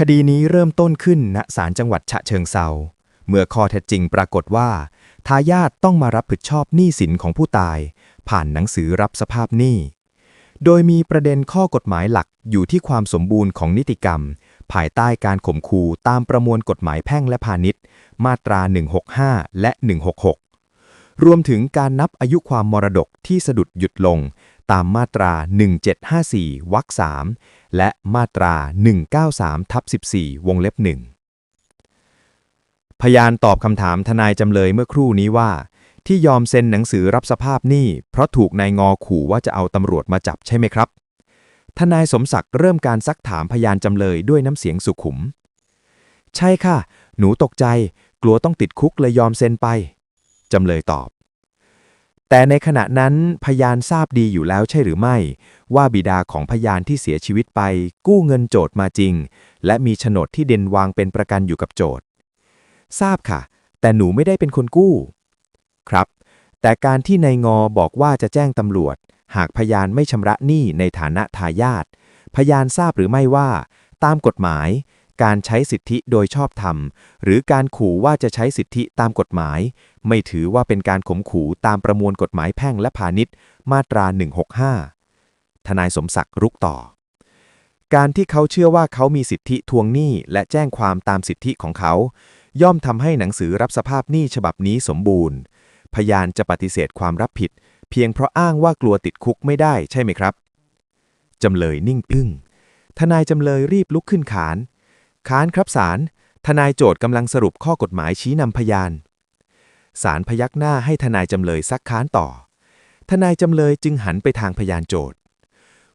คดีนี้เริ่มต้นขึ้นณศาลจังหวัดฉะเชิงเซา เมื่อข้อเท็จจริงปรากฏว่า ทายาทต้องมารับผิดชอบหนี้สินของผู้ตาย ผ่านหนังสือรับสภาพหนี้ โดยมีประเด็นข้อกฎหมายหลักอยู่ที่ความสมบูรณ์ของนิติกรรม ภายใต้การข่มขู่ตามประมวลกฎหมายแพ่งและพาณิชย์ มาตรา 165 และ 166 รวมถึงการนับอายุความมรดกที่สะดุดหยุดลง ตามมาตรา 1754 วรรค 3 และมาตรา 193 ทับ 14 วงเล็บ 1 พยานตอบคำถามทนายจำเลยเมื่อครู่นี้ว่า ที่ยอมเซ็นหนังสือรับสภาพหนี้เพราะถูกนายงอขู่ว่าจะเอาตำรวจมาจับใช่ไหมครับ ทนายสมศักดิ์เริ่มการซักถามพยานจำเลยด้วยน้ำเสียงสุขุม ใช่ค่ะ หนูตกใจ กลัวต้องติดคุกเลยยอมเซ็นไป จำเลยตอบ แต่ในขณะนั้นพยานทราบดีอยู่แล้วใช่หรือไม่ ว่าบิดาของพยานที่เสียชีวิตไป กู้เงินโจทย์มาจริง และมีโฉนดที่เด่นวางเป็นประกันอยู่กับโจทย์ทราบค่ะ แต่หนูไม่ได้เป็นคนกู้ ครับ แต่การที่นายงอบอกว่าจะแจ้งตำรวจ หากพยานไม่ชำระหนี้ในฐานะทายาทพยานทราบหรือไม่ว่า ตามกฎหมาย การใช้สิทธิโดยชอบธรรม หรือการขู่ว่าจะใช้สิทธิตามกฎหมาย ไม่ถือว่าเป็นการข่มขู่ตามประมวลกฎหมายแพ่งและพาณิชย์ มาตรา 165 ทนายสมศักดิ์รุกต่อ การที่เขาเชื่อว่าเขามีสิทธิทวงหนี้และแจ้งความตามสิทธิของเขา ย่อมทำให้หนังสือรับสภาพหนี้ฉบับนี้สมบูรณ์ พยานจะปฏิเสธความรับผิด เพียงเพราะอ้างว่ากลัวติดคุกไม่ได้ใช่ไหมครับจำเลยนิ่งอึ้งทนายจำเลยรีบลุกขึ้นขาน ขานครับศาล ทนายโจทย์กำลังสรุปข้อกฎหมายชี้นำพยาน ศาลพยักหน้าให้ทนายจำเลยซักค้านต่อ ทนายจำเลยจึงหันไปทางพยานโจทย์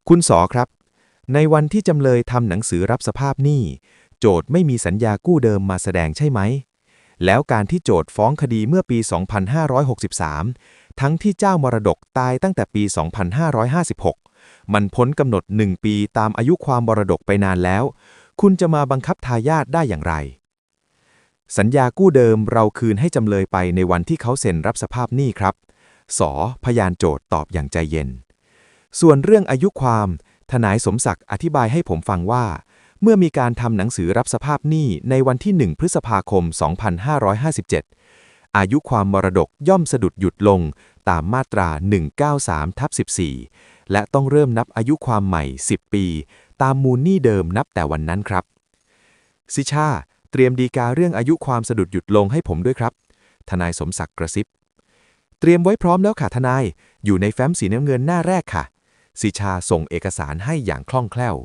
คุณสอครับ ในวันที่จำเลยทำหนังสือรับสภาพหนี้ โจทย์ไม่มีสัญญากู้เดิมมาแสดงใช่ไหม แล้วการที่โจทย์ฟ้องคดีเมื่อปี 2563 ทั้งที่เจ้ามรดกตายตั้งแต่ปี 2556มันพ้นกำหนดหนึ่งปีตามอายุความมรดกไปนานแล้ว คุณจะมาบังคับทายาทได้อย่างไร สัญญากู้เดิมเราคืนให้จำเลยไปในวันที่เขาเซ็นรับสภาพหนี้ครับ สอพยานโจทย์ตอบอย่างใจเย็น ส่วนเรื่องอายุความ ทนายสมศักดิ์อธิบายให้ผมฟังว่า เมื่อมีการทำหนังสือรับสภาพหนี้ในวันที่ 1 พฤษภาคม 2557 อายุความมรดกย่อมสะดุดหยุดลงตามมาตรา 193ทับ14 และต้องเริ่มนับอายุความใหม่ 10 ปี ตามมูลหนี้เดิมนับแต่วันนั้นครับ สิชา เตรียมดีกาเรื่องอายุความสะดุดหยุดลงให้ผมด้วยครับ ทนายสมศักดิ์กระซิบ เตรียมไว้พร้อมแล้วค่ะทนาย อยู่ในแฟ้มสีน้ำเงินหน้าแรกค่ะ สิชาส่งเอกสารให้อย่างคล่องแคล่ว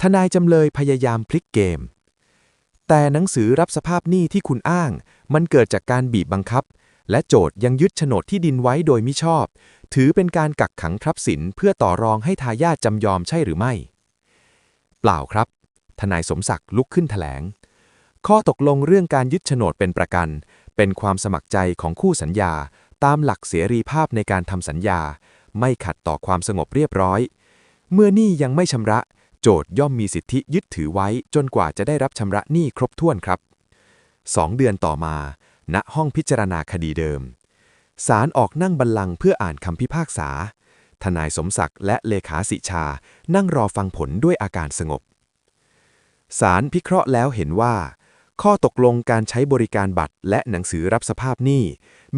ทนายจำเลยพยายามพลิกเกม แต่หนังสือรับสภาพหนี้ที่คุณอ้าง มันเกิดจากการบีบบังคับ และโจทย์ยังยึดโฉนดที่ดินไว้โดยมิชอบ ถือเป็นการกักขังทรัพย์สินเพื่อต่อรองให้ทายาทจำยอมใช่หรือไม่ เปล่าครับ ทนายสมศักดิ์ลุกขึ้นแถลง ข้อตกลงเรื่องการยึดโฉนดเป็นประกัน เป็นความสมัครใจของคู่สัญญา ตามหลักเสรีภาพในการทำสัญญา ไม่ขัดต่อความสงบเรียบร้อย เมื่อหนี้ยังไม่ชำระ โจทย์ย่อมมีสิทธิยึดถือไว้จนกว่าจะได้รับชำระหนี้ครบถ้วนครับสองเดือนต่อมา ณห้องพิจารณาคดีเดิมศาลออกนั่งบัลลังก์เพื่ออ่านคำพิพากษา ทนายสมศักดิ์และเลขาสิชา นั่งรอฟังผลด้วยอาการสงบศาลพิเคราะห์แล้วเห็นว่า ข้อตกลงการใช้บริการบัตรและหนังสือรับสภาพหนี้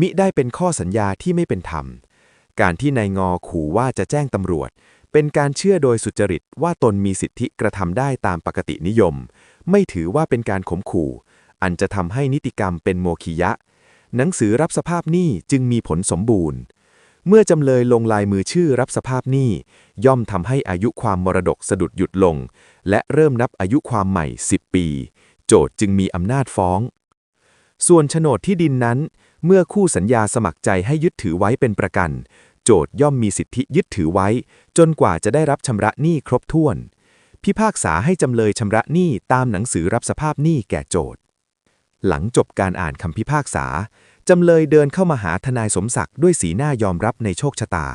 มิได้เป็นข้อสัญญาที่ไม่เป็นธรรม การที่นายงอขู่ว่าจะแจ้งตำรวจ เป็นการเชื่อโดยสุจริตว่าตนมีสิทธิกระทำได้ตามปกตินิยม ไม่ถือว่าเป็นการข่มขู่ อันจะทำให้นิติกรรมเป็นโมคิยะ หนังสือรับสภาพหนี้จึงมีผลสมบูรณ์ เมื่อจำเลยลงลายมือชื่อรับสภาพหนี้ ย่อมทำให้อายุความมรดกสะดุดหยุดลง และเริ่มนับอายุความใหม่ 10 ปี โจทย์จึงมีอำนาจฟ้อง ส่วนโฉนดที่ดินนั้น เมื่อคู่สัญญาสมัครใจให้ยึดถือไว้เป็นประกัน โจทย์ย่อมมีสิทธิยึดถือไว้ จนกว่าจะได้รับชำระหนี้ครบถ้วน พิพากษาให้จำเลยชำระหนี้ตามหนังสือรับสภาพหนี้แก่โจทย์หลังจบการอ่านคำพิพากษา จำเลยเดินเข้ามาหาทนายสมศักดิ์ด้วยสีหน้ายอมรับในโชคชะตา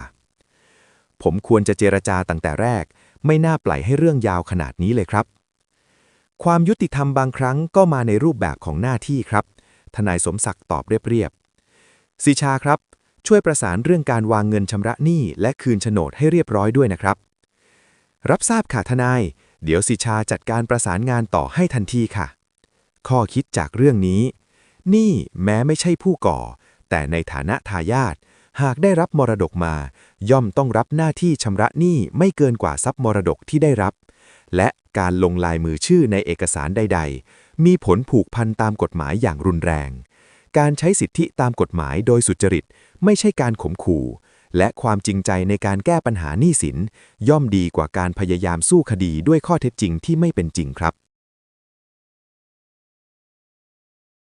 ผมควรจะเจรจาตั้งแต่แรก ไม่น่าปล่อยให้เรื่องยาวขนาดนี้เลยครับ ความยุติธรรมบางครั้งก็มาในรูปแบบของหน้าที่ครับ ทนายสมศักดิ์ตอบเรียบๆสิชาครับ ช่วยประสานเรื่องการวางเงินชำระหนี้และคืนโฉนดให้เรียบร้อยด้วยนะครับ รับทราบค่ะทนาย เดี๋ยวสิชาจัดการประสานงานต่อให้ทันทีค่ะ ข้อคิดจากเรื่องนี้ นี่แม้ไม่ใช่ผู้ก่อ แต่ในฐานะทายาทหากได้รับมรดกมา ย่อมต้องรับหน้าที่ชำระหนี้ไม่เกินกว่าทรัพย์มรดกที่ได้รับ และการลงลายมือชื่อในเอกสารใด ๆ มีผลผูกพันตามกฎหมายอย่างรุนแรง การใช้สิทธิตามกฎหมายโดยสุจริต ไม่ใช่การข่มขู่ และความจริงใจในการแก้ปัญหาหนี้สิน ย่อมดีกว่าการพยายามสู้คดีด้วยข้อเท็จจริงที่ไม่เป็นจริงครับ